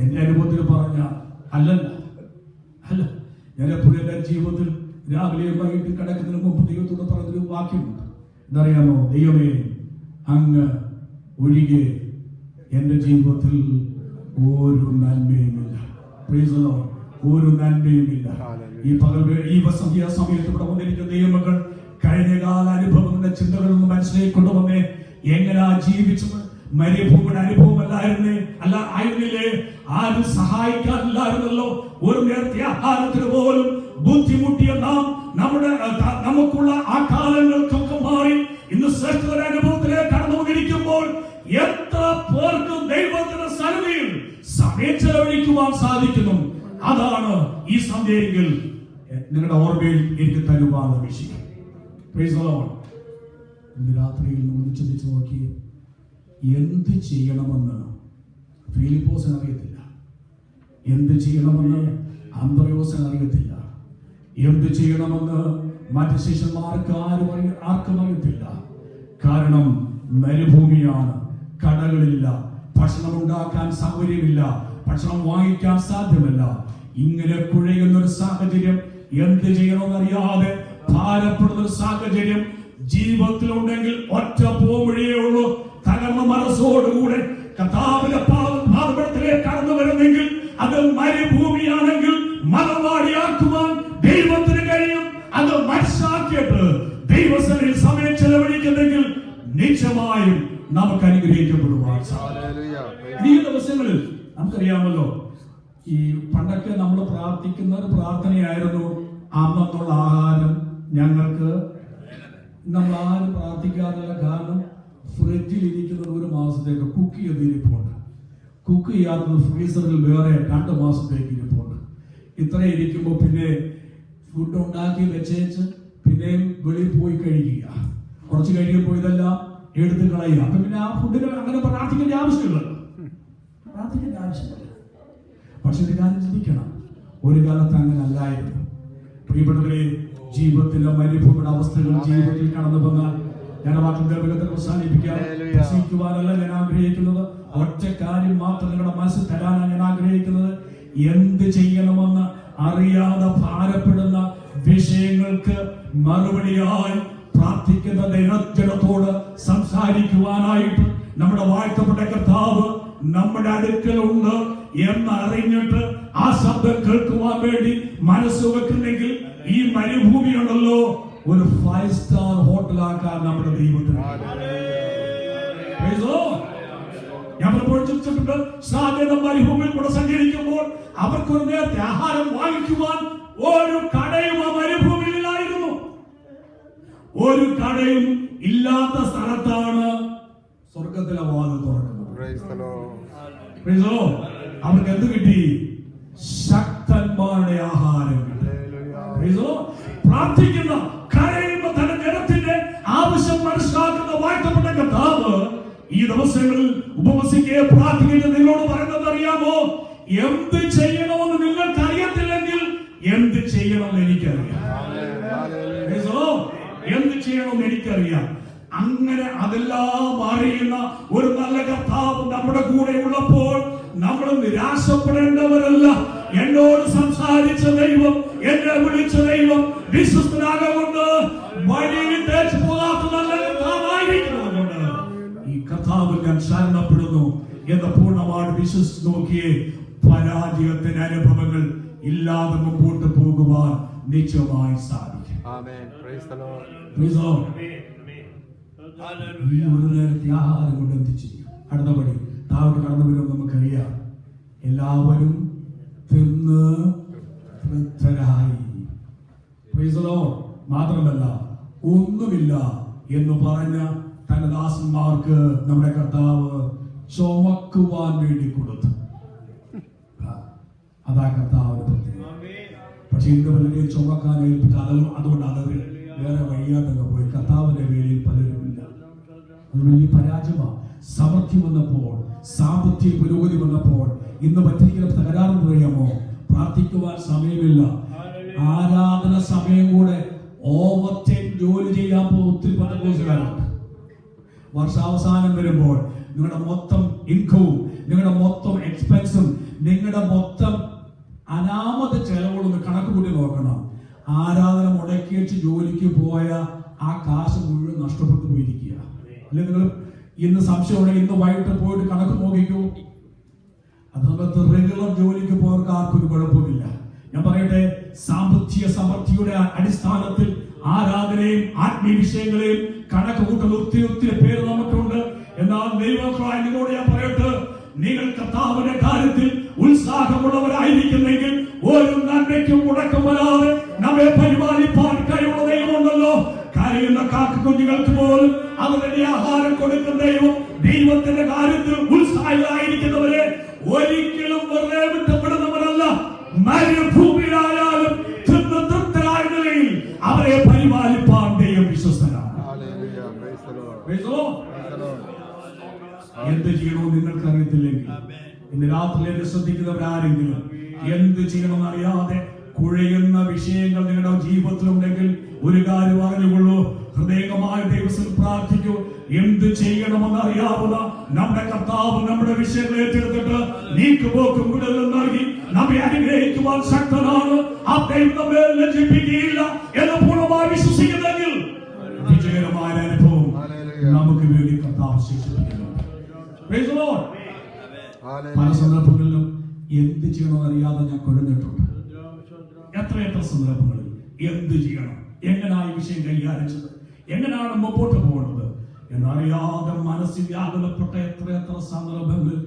എന്റെ അനുഭവത്തിൽ പറഞ്ഞ അല്ലല്ല. അല്ല ഞാൻ എപ്പോഴും എന്റെ ജീവിതത്തിൽ രാവിലെയും വൈകിട്ട് കിടക്കുന്നതിന് മുമ്പ് ദൈവത്തോട് പറഞ്ഞൊരു വാക്യമുണ്ട്. എന്തറിയാമോ ദൈവമേ അങ്ങ് ഒഴികെ എന്റെ ജീവിതത്തിൽ ഒരു നന്മയുമില്ല. Lord. ഒരു നന്മയുമില്ല. ഈ പകൽ ഈ ഈ ആ സമയത്ത് ഇവിടെ വന്നിരിക്കുന്ന ദൈവമക്കൾ കഴിഞ്ഞകാല അനുഭവങ്ങളുടെ ചിന്തകളൊന്നും മനസ്സിലേക്ക് കൊണ്ടുവന്നേ എങ്ങനാ ജീവിച്ചത്? മരുഭൂമിയുടെ അനുഭവമല്ലായിരുന്നേ. അല്ല ആയിരുന്നില്ലേ? ആരും സഹായിക്കാനില്ലായിരുന്നല്ലോ ഒരു നേരത്തെ ആഹാരത്തിന് പോലും ബുദ്ധിമുട്ടിയ നാം നമ്മുടെ നമുക്കുള്ള ആ കാലങ്ങൾക്കൊക്കെ മാറി ഇന്ന് ശ്രേഷ്ഠ അനുഭവത്തിലേക്ക് കടന്നുകൊണ്ടിരിക്കുമ്പോൾ എത്ര പേർക്ക് ദൈവത്തിന്റെ സന്നിധിയിൽ സമയം ചെലവഴിക്കുവാൻ സാധിക്കുന്നു? അതാണ് ഈ സന്ധ്യയെങ്കിൽ നിങ്ങളുടെ ഓർമ്മയിൽ എനിക്ക് തരുവാൻ Lord. രാത്രിയിൽ നമ്മൾ ചിന്തിച്ചു നോക്കി എന്ത് ചെയ്യണമെന്ന് ഫിലിപ്പോസിന് അറിയത്തില്ല. എന്ത് ചെയ്യണമെന്ന് അന്ത്രയോസിന് അറിയത്തില്ല. എന്ത് ചെയ്യണമെന്ന് മറ്റ് ശിഷ്യന്മാർക്ക് ആരും ആർക്കും അറിയത്തില്ല. കാരണം മരുഭൂമിയാണ് കടകളില്ല ഭക്ഷണം ഉണ്ടാക്കാൻ സൗകര്യമില്ല ഭക്ഷണം വാങ്ങിക്കാൻ സാധ്യമല്ല. ഇങ്ങനെ കുഴയുന്ന ഒരു സാഹചര്യം എന്ത് ചെയ്യണമെന്നറിയാതെ ഭാരപ്പെടുന്ന ഒരു സാഹചര്യം ജീവിതത്തിലുണ്ടെങ്കിൽ ഒറ്റ പോവഴിയേ ഉള്ളൂ. തകർന്ന മനസ്സോടുകൂടെ പാദപടത്തിലേക്ക് കടന്നു വരുന്നെങ്കിൽ അത് മരുഭൂമിയാണെങ്കിൽ മലവാടിയാക്കുവാൻ ദൈവത്തിന് കഴിയും. അത് മനസ്സാക്കിയിട്ട് ദൈവസനിൽ സമയം ചെലവഴിക്കുന്നെങ്കിൽ നിശ്ചയമായും നമുക്ക് അനുഗ്രഹിക്കപ്പെടുവാൻ. ഈ ദിവസങ്ങളിൽ നമുക്കറിയാമല്ലോ ഈ പണ്ടൊക്കെ നമ്മൾ പ്രാർത്ഥിക്കുന്ന ഒരു പ്രാർത്ഥനയായിരുന്നു അന്നുള്ള ആഹാരം ഞങ്ങൾക്ക് നമ്മൾ ആരും പ്രാർത്ഥിക്കാറില്ല. കാരണം ഫ്രിഡ്ജിൽ ഇരിക്കുന്നത് ഒരു മാസത്തേക്ക് കുക്ക് ചെയ്ത് ഇരിപ്പുണ്ട്. കുക്ക് ചെയ്യാത്തത് ഫ്രീസറിൽ വേറെ രണ്ട് മാസത്തേക്ക് ഇരിപ്പുണ്ട്. ഇത്ര ഇരിക്കുമ്പോൾ പിന്നെ ഫുഡ് ഉണ്ടാക്കി വെച്ചേച്ച് പിന്നെയും വെളിയിൽ പോയി കഴിക്കുക. കുറച്ച് കഴിയുമ്പോൾ ഇതെല്ലാം എടുത്ത് കളയുക. അപ്പൊ പിന്നെ ആ ഫുഡിന് അങ്ങനെ പ്രാർത്ഥിക്കേണ്ട ആവശ്യമില്ല. പ്രാർത്ഥിക്കേണ്ട ആവശ്യമില്ല. പക്ഷെ ഒരു കാലം ചിന്തിക്കണം. ഒരു കാലത്ത് അങ്ങനെ അല്ലായിരുന്നു. പ്രിയപ്പെട്ടവരെ ജീവിതത്തിലെ മരുഭൂമിയുടെ അവസ്ഥകൾ ജീവിതത്തിൽ കടന്നു വന്നാൽ ഞാൻ ആ അവസാനിപ്പിക്കാൻ Hallelujah. പ്രസംഗിക്കുവാനല്ല ഞാൻ ആഗ്രഹിക്കുന്നത്. ഒറ്റ കാര്യം മാത്രം നിങ്ങളുടെ മനസ്സിൽ തരാനാണ് ഞാൻ ആഗ്രഹിക്കുന്നത്. എന്ത് ചെയ്യണമെന്ന് അറിയാതെ ഭാരപ്പെടുന്ന വിഷയങ്ങൾക്ക് മറുപടിയായി പ്രാർത്ഥിക്കുന്ന ദിനത്തിനത്തോട് സംസാരിക്കുവാനായിട്ട് നമ്മുടെ വാഴ്ത്തപ്പെട്ട കർത്താവ് നമ്മുടെ അടുക്കലുണ്ട് എന്നറിഞ്ഞിട്ട് ആ ശബ്ദം കേൾക്കുവാൻ വേണ്ടി മനസ്സ് വെക്കുന്നെങ്കിൽ ഈ മരുഭൂമി ഉണ്ടല്ലോ ഒരു ഫൈവ് സ്റ്റാർ ഹോട്ടലാക്കാൻ നമ്മുടെ ദൈവത്തിന് Praise the Lord. ഞാൻ പലപ്പോഴും ചിന്തിച്ചിട്ടുണ്ട് സാധ്യത മരുഭൂമിയിൽ കൂടെ സഞ്ചരിക്കുമ്പോൾ അവർക്ക് ഒരു നേരത്തെ ആഹാരം വാങ്ങിക്കുവാൻ ഒരു കടയും ആ മരുഭൂമിയിലായിരുന്നു. ഒരു കടയും ഇല്ലാത്ത സ്ഥലത്താണ് സ്വർഗത്തിലെ വാതിൽ തുറക്കുന്നത്. അവർക്ക് എന്ത് കിട്ടി? ശക്തന്മാരുടെ ആഹാരം. പ്രാർത്ഥിക്കുന്ന ദിവസങ്ങളിൽ ഉപവസിക്കുകയെ പ്രാർത്ഥിക്കുന്നത് നിങ്ങളോട് പറയുന്നത് അറിയാമോ? എന്ത് ചെയ്യണമെന്ന് നിങ്ങൾക്ക് അറിയത്തില്ലെങ്കിൽ എന്ത് ചെയ്യണമെന്ന് എനിക്കറിയാം. എന്ത് ചെയ്യണമെന്ന് എനിക്കറിയാം. അങ്ങനെ അതെല്ലാം അറിയുന്ന ഒരു നല്ല കർത്താവ് നമ്മുടെ കൂടെ ഉള്ളപ്പോൾ നമ്മൾ നിരാശപ്പെടേണ്ടവരല്ല. എന്നോട് സംസാരിച്ച ദൈവം എന്നെ വിളിച്ച ദൈവം വിശ്വസ്തനാകൊണ്ട് ശരണപ്പെടുന്നു എന്ന് പൂർണമായിട്ട് വിശ്വസിച്ച് നോക്കിയേ പരാജയത്തിന്റെ അനുഭവങ്ങൾ ഇല്ലാതെ മുമ്പോട്ട് പോകുവാൻ നിശ്ചയമായി സാധിക്കും. ഈ ഒരു നേരത്തെ ആഹാരം കൊണ്ട് എന്ത് ചെയ്യും അടുത്തപടി താഴോട്ട് കടന്നു വരുമ്പോൾ നമുക്കറിയാം എല്ലാവരും തിന്ന് തൃപ്തരായി. Praise the Lord. മാത്രമല്ല ഒന്നുമില്ല എന്ന് പറഞ്ഞ തന്റെ ദാസന്മാർക്ക് നമ്മുടെ കർത്താവ് ചുമക്കുവാൻ വേണ്ടി കൊടുത്തു. അതാ കർത്താവ് പക്ഷെ ഇന്ന് പലരെയും ചുമക്കാൻ ഏൽപ്പിച്ച അതും അതുകൊണ്ട് അത് വേറെ വഴിയാട്ടൊക്കെ പോയി. കർത്താവിന്റെ വേലയിൽ പലരും അത് വലിയ പരാജയമാണ് സമൃദ്ധി വന്നപ്പോൾ സാമ്പത്തിക പുരോഗതി വന്നപ്പോൾ ഇന്ന് പറ്റിരിക്കുന്ന തകരാറെന്ന് പറയാമോ? പ്രാർത്ഥിക്കുവാൻ സമയമില്ല. ആരാധന സമയം കൂടെ ഓവർ ടൈം ജോലി ചെയ്യാൻ പോകുന്ന ഒത്തിരി പദ്ധതിക്കാരുണ്ട് വർഷാവസാനം വരുമ്പോൾ നിങ്ങളുടെ മൊത്തം ഇൻകവും നിങ്ങളുടെ മൊത്തം എക്സ്പെൻസും നിങ്ങളുടെ മൊത്തം അനാമത ചെലവുകളൊന്ന് കണക്ക് കൂട്ടി നോക്കണം. ആരാധന മുടക്കി വെച്ച് ജോലിക്ക് പോയ ആ കാശ് മുഴുവൻ നഷ്ടപ്പെട്ടു പോയിരിക്കുക. അല്ലെ നിങ്ങൾ ഇന്ന് സംശയമുണ്ടെങ്കിൽ ഇന്ന് വൈകിട്ട് പോയിട്ട് കണക്ക് നോക്കിക്കൂ. അതുകൊണ്ട് റെഗുലർ ജോലിക്ക് പോയവർക്ക് ആർക്കും കുഴപ്പമില്ല ഞാൻ പറയട്ടെ സാമ്പത്തിക സമൃദ്ധിയുടെ അടിസ്ഥാനത്തിൽ ആരാധനയും ആത്മീയ വിഷയങ്ങളെയും കണക്ക് കൂട്ടുന്ന ഒത്തിരി ഒത്തിരി പേര് നമുക്കുണ്ട്. എന്നാൽ ദൈവങ്ങളായ നിങ്ങളോട് ഞാൻ പറയട്ടെ നിങ്ങൾ കർത്താവിന്റെ കാര്യത്തിൽ ഉത്സാഹമുള്ളവരായിരിക്കുന്നെങ്കിൽ ഒരു നന്മയ്ക്കും മുടക്കം വരാതെ നമ്മെ പരിപാലിപ്പാൻ കഴിവുള്ള ദൈവമുണ്ടല്ലോ. കരയുന്ന കാക്ക കുഞ്ഞുങ്ങൾക്ക് പോലും അവരുടെ ആഹാരം കൊടുക്കുന്ന ദൈവം ദൈവത്തിന്റെ കാര്യത്തിൽ ഉത്സാഹികളായിരിക്കുന്നവരെ ഒരിക്കലും വെറുതെ വിട്ടപ്പെടുന്നവരല്ല. മരുഭൂമിയിലായാലും എന്ത് ചെയ്യണമെന്ന് നിങ്ങൾക്ക് അറിയത്തില്ലെങ്കിൽ ഇന്ന് രാത്രി എന്നെ ശ്രദ്ധിക്കുന്നവരാരെങ്കിലും എന്ത് ചെയ്യണമെന്ന് അറിയാതെ കുഴയുന്ന വിഷയങ്ങൾ നിങ്ങളുടെ ജീവിതത്തിലുണ്ടെങ്കിൽ ഒരു കാര്യം അറിഞ്ഞുകൊള്ളൂ. ഹൃദയമായ ദൈവത്തിൽ പ്രാർത്ഥിക്കൂ. എന്ത് ചെയ്യണമെന്ന് അറിയാവുന്ന നമ്മുടെ കർത്താവ് നമ്മുടെ വിഷയങ്ങൾ ഏറ്റെടുത്തിട്ട് നീക്കുപോക്കും വിടലും നൽകി നമ്മെ അനുഗ്രഹിക്കുവാൻ ശക്തനാണ്. ആ ദൈവം നമ്മെ ലജ്ജിപ്പിക്കുകയില്ല എന്ന് പൂർണമായി വിശ്വസിക്കുന്നെങ്കിൽ വിജയകരമായ അനുഭവം നമുക്ക് വേണ്ടി കർത്താവ് Lord. പല സന്ദർഭങ്ങളിലും എന്ത് ചെയ്യണമെന്ന് അറിയാതെ ഞാൻ കൊഴിഞ്ഞിട്ടുണ്ട്. എത്രയെത്ര എത്ര സന്ദർഭങ്ങളിൽ എന്ത് ചെയ്യണം? എങ്ങനെയാണ് ഈ വിഷയം കൈകാര്യം എങ്ങനെയാണ് മുമ്പോട്ട് പോകേണ്ടത്? എന്നറിയാതെ മനസ്സിൽ വ്യാകുലപ്പെട്ട എത്ര എത്ര സന്ദർഭങ്ങളിൽ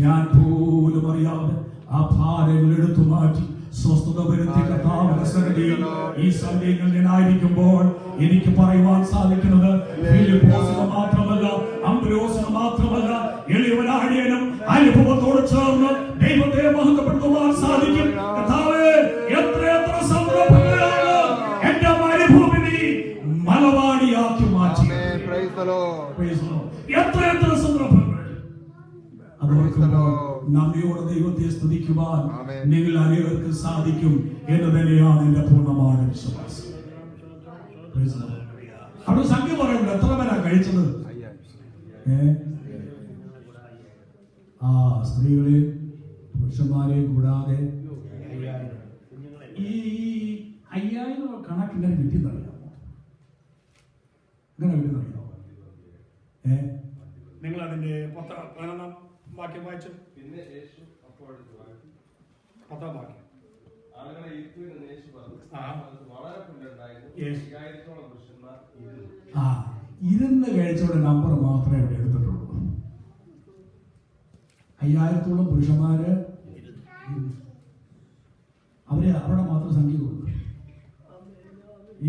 ഞാൻ പോലും അറിയാതെ ആ ഭാരങ്ങൾ എടുത്തു മാറ്റി സ്വസ്ഥത വരുത്തി കർത്താവിന്റെ സന്നിധിയിൽ ഈ സന്ധ്യയിൽ ഞാനായിരിക്കുമ്പോൾ എനിക്ക് പറയുവാൻ സാധിക്കുന്നത് മാത്രമല്ല അംബ്രോസിന് അനുഭവത്തോട് ചേർന്ന് ദൈവത്തെ മഹത്വപ്പെടുത്തുവാൻ സാധിക്കും. കർത്താവേ എത്ര എത്ര സന്ദർഭങ്ങളാണ് എന്റെ മരുഭൂമി മലവാടിയാക്കി മാറ്റി. എത്ര എത്ര സന്ദർഭങ്ങൾ നന്ദിയോടെ ദൈവത്തെ സ്തുതിക്കുവാൻ നിങ്ങൾ അനേകർക്ക് സാധിക്കും എന്ന് തന്നെയാണ് എന്റെ പൂർണമായ വിശ്വാസം. അവിടെ സംഖ്യ പറയുന്നത് എത്ര പേരാ കഴിച്ചത്? അയ്യാ. സ്ത്രീകളെയും പുരുഷന്മാരെയും കൂടാതെ ഈ അയ്യായിരം കണക്ക് ഇങ്ങനെ കിട്ടിയെന്നറിയാമോ? ഇങ്ങനെ കിട്ടിയെന്നറിയാമോ? ഏ? നിങ്ങൾ അതിന്റെ പതിനൊന്നാം വാക്യം വായിച്ചു. പിന്നെ യേശു അപ്പോൾ പത്താം വാക്യം. ഇരുന്ന്. കഴിച്ചോടെ നമ്പർ മാത്രമേ ഇവിടെ എടുത്തിട്ടുള്ളൂ. അയ്യായിരത്തോളം പുരുഷന്മാര് അവരെ അവിടെ മാത്രം സംഖ്യ കൊടുക്കും.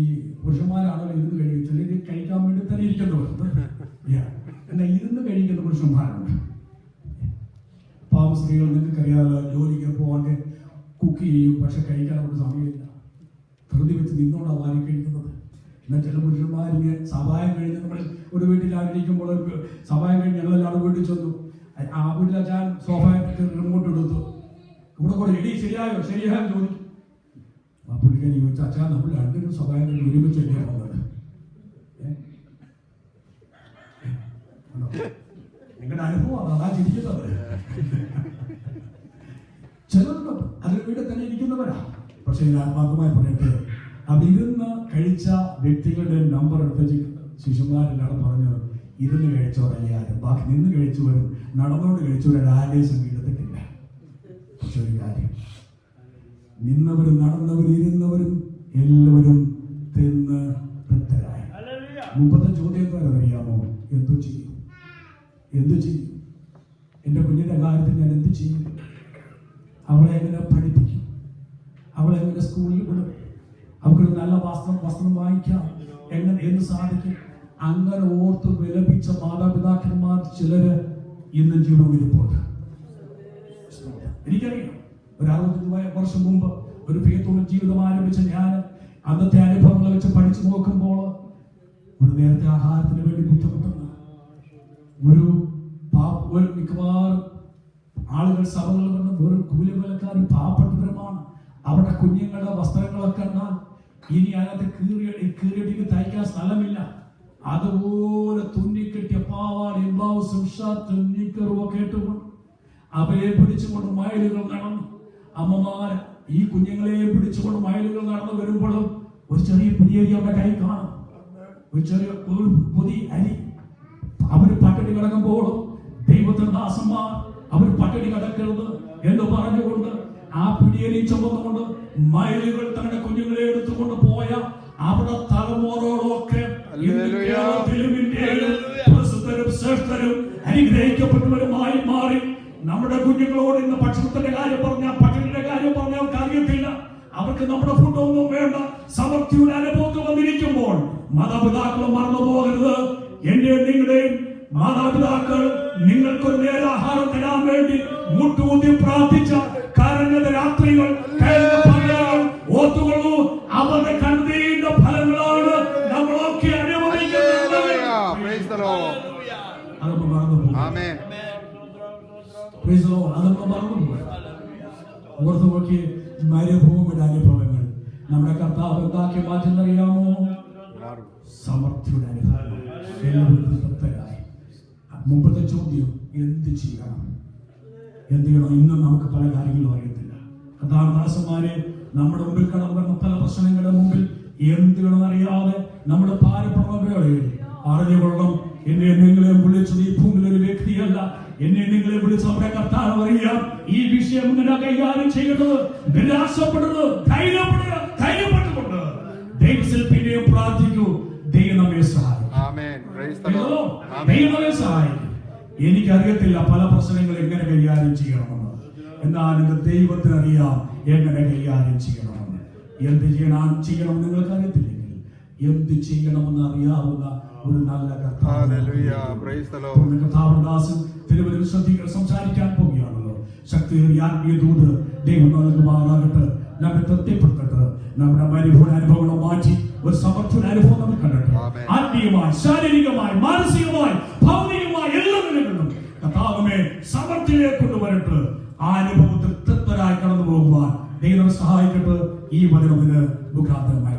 ഈ പുരുഷന്മാരാണല്ലോ ഇരുന്ന് കഴിക്കും ഇത് കഴിക്കാൻ വേണ്ടി തന്നെ ഇരിക്കുന്നവർ. Yeah. എന്നാൽ ഇരുന്ന് കഴിക്കുന്ന പുരുഷന്മാരുണ്ട്. പാവ സ്ത്രീകൾ നിങ്ങൾക്ക് അറിയാമല്ലോ ജോലിക്ക് പോകാണ്ട് കുക്ക് ചെയ്യും പക്ഷെ കഴിക്കാൻ അവർക്ക് സമയമില്ല. ധൃതി വെച്ച് നിന്നോണ്ടാ വാരി കഴിക്കുന്നത്. എന്നാൽ ചില പുരുഷന്മാരിങ്ങനെ സഭായം കഴിഞ്ഞ് നമ്മൾ ഒരു ഒരു സഭായം കഴിഞ്ഞ് ഞങ്ങളെല്ലാം വീട്ടിൽ ചെന്നു. ആ വീട്ടിൽ അച്ഛൻ റിമോട്ട് എടുത്തു. കൂടെ കൂടെ എടി ശരിയായോ? ശരിയായോ ചോദിച്ചു. ആ പുള്ളിക്കാരി ചോദിച്ചു അച്ഛാ നമ്മൾ രണ്ടിനും ഒരുമിച്ച് ഏ? ആണോ? നിങ്ങളുടെ അനുഭവമാണ് അതാ ചിരിക്കുന്നത്. അതിൽ വീട്ടിൽ തന്നെ ഇരിക്കുന്നവരാ. പക്ഷെ ഇത് ആത്മാർത്ഥമായി പറയട്ടെ അതിരുന്ന് കഴിച്ച വ്യക്തികളുടെ നമ്പർ എടുത്ത് ശിശുമാരെല്ലാം പറഞ്ഞു ഇരുന്ന് കഴിച്ചവർ അയ്യായിരം ബാക്കി നിന്ന് കഴിച്ചവരും നടന്നുകൊണ്ട് കഴിച്ചവരും ആരെയും സംഖ്യ എടുത്തിട്ടില്ല പക്ഷെ ഒരു കാര്യം നിന്നവരും നടന്നവരും ഇരുന്നവരും എല്ലാവരും തിന്ന് തൃപ്തരായി. മുമ്പത്തെ ചോദ്യം എന്താ അറിയാമോ? എന്തു ചെയ്യും. എന്തു ചെയ്യും? എന്റെ കുഞ്ഞിന്റെ കാര്യത്തിൽ ഞാൻ എന്തു ചെയ്യും? അവളെ എങ്ങനെ പഠിപ്പിക്കും? അവളെ എങ്ങനെ സ്കൂളിൽ വിടും? അവൾക്കൊരു നല്ല വസ്ത്രം വസ്ത്രം വാങ്ങിക്കാം. എങ്ങനെ എന്ത് സാധിക്കും? അങ്ങനെ ഓർത്ത് വിലപിച്ച മാതാപിതാക്കന്മാർ ചിലര് ഇന്ന് ജീവിതമിരിപ്പുണ്ട് എനിക്കറിയാം. ഒരു അറുപത്തഞ്ച് വർഷം മുമ്പ് ഒരു പ്രിയത്തോളം ജീവിതം ആരംഭിച്ച ഞാൻ അന്നത്തെ അനുഭവങ്ങൾ വെച്ച് പഠിച്ചു നോക്കുമ്പോൾ ഒരു നേരത്തെ ആഹാരത്തിന് വേണ്ടി ബുദ്ധിമുട്ടുന്ന ഒരു മിക്കവാറും ആളുകൾ സഭകളിൽ നിന്ന് വെറും കൂലിവേലക്കാരും പാവപ്പെട്ടവരുമാണ്. അവരുടെ കുഞ്ഞുങ്ങളുടെ വസ്ത്രങ്ങളൊക്കെ എന്നാൽ ഇനി അതിനകത്ത് കീറിയ കീറിയടിക്ക് തയ്ക്കാൻ സ്ഥലമില്ല. അതുപോലെ തുന്നിക്കെട്ടിയ പാവാടയും ബ്ലൗസും ഷർട്ടും നിക്കറും ഒക്കെ ഇട്ടുകൊണ്ട് അവയെ പിടിച്ചുകൊണ്ട് മയലുകൾ നടന്നു. അമ്മമാർ ഈ കുഞ്ഞുങ്ങളെ പിടിച്ചുകൊണ്ട് മയലുകൾ നടന്നു വരുമ്പോഴും ഒരു ചെറിയ പുതിയരി അവരുടെ കൈ കാണും. ഒരു ചെറിയ ഒരു പുതിയ അരി. അവർ പട്ടിണി കിടക്കുമ്പോഴും ദൈവത്തിന്റെ ദാസന്മാർ അവർ പട്ടിണി കിടക്കരുത് എന്ന് പറഞ്ഞുകൊണ്ട് ആ പിടിയലി ചുമന്നുകൊണ്ട് മയിലുകൾ തങ്ങളുടെ കുഞ്ഞുങ്ങളെ എടുത്തുകൊണ്ട് പോയ അവിടെ തലമുറകളൊക്കെ അനുഗ്രഹിക്കപ്പെട്ടവരുമായി മാറി നമ്മുടെ കുഞ്ഞുങ്ങളോട് ഇന്ന് ഭക്ഷണത്തിന്റെ കാര്യം പറഞ്ഞ പട്ടിണിയുടെ കാര്യം പറഞ്ഞാൽ അവർക്ക് അറിയത്തില്ല. അവർക്ക് നമ്മുടെ ഫുഡൊന്നും വേണ്ട. സമൃദ്ധിയുടെ അനുഭവത്തിൽ വന്നിരിക്കുമ്പോൾ മാതാപിതാക്കൾ മറന്നു പോകരുത്. എന്റെ നിങ്ങളുടെയും മാതാപിതാക്കൾ നിങ്ങൾക്കൊരു നേരാഹാരം തരാൻ വേണ്ടി മുട്ടുകുത്തി പ്രാർത്ഥിച്ച കരഞ്ഞത് രാത്രികൾ കഴിഞ്ഞ എന്താക്കി മാറ്റുന്നറിയാമോ? സമർത്ഥിയുടെ അനുഭവം മുമ്പത്തെ ചോദ്യം എന്ത് ചെയ്യണം? എന്ത് ചെയ്യണം? ഇന്നും നമുക്ക് പല കാര്യങ്ങളും അറിയത്തില്ല. അതാണ് ദാസന്മാരെ നമ്മുടെ മുമ്പിൽ കടന്നു പല പ്രശ്നങ്ങളുടെ മുമ്പിൽ എന്ത് അറിയാതെ നമ്മുടെ ഭാരപ്പെടുന്ന വേളയിൽ അറിഞ്ഞുകൊള്ളണം. എന്നെ നിങ്ങളെ വിളിച്ചത് ഈ ഭൂമിയിൽ ഒരു വ്യക്തിയല്ല. എന്നെ നിങ്ങളെ വിളിച്ച അവരുടെ കർത്താവ് അറിയാം. ഈ വിഷയം ഇങ്ങനെ കൈകാര്യം ചെയ്യേണ്ടത് നിരാശപ്പെടുന്നത് ധൈര്യപ്പെടുക. ധൈര്യപ്പെട്ടുകൊണ്ട് ദൈവത്തിൽ പിന്നെയും പ്രാർത്ഥിക്കൂ. ദൈവം നമ്മെ സഹായിക്കും. ദൈവമേ എനിക്കറിയത്തില്ല പല പ്രശ്നങ്ങൾ എങ്ങനെ കൈകാര്യം ചെയ്യണമെന്ന്. എന്നാൽ എന്റെ ദൈവത്തിന് അറിയാം എങ്ങനെ കൈകാര്യം ചെയ്യണമെന്ന്. എന്ത് ചെയ്യണം ചെയ്യണം നിങ്ങൾക്ക് അറിയത്തില്ലെങ്കിൽ എന്ത് ചെയ്യണമെന്ന് അറിയാവുന്ന ഒരു നല്ല കർത്താവദാസൻ തിരുവനന്തപുരം ശ്രദ്ധിക്കാൻ സംസാരിക്കാൻ പോവുകയാണല്ലോ ശക്തിയേറിയ ആത്മീയ ദൂത് ദൈവം നൽകുമാറാകട്ടെ. നമ്മെ തൃപ്തിപ്പെടുത്തട്ടെ നമ്മുടെ മരുഭൂമി അനുഭവങ്ങളെ മാറ്റി ഒരു സമർത്ഥന അനുഭവം നമ്മൾ കണ്ടിട്ട് ആത്മീയമായി ശാരീരികമായി മാനസികമായി ഭൗതികമായി എല്ലാ നിലകളിലും കർത്താവമേ സമർത്ഥിലേക്ക് കൊണ്ടുവരട്ടെ. ആ അനുഭവം തൃപ്തരായി കടന്നു പോകുവാൻ ദൈവം സഹായിക്കട്ടെ. ഈ വചനത്തിന് മുഖാന്തരമായി.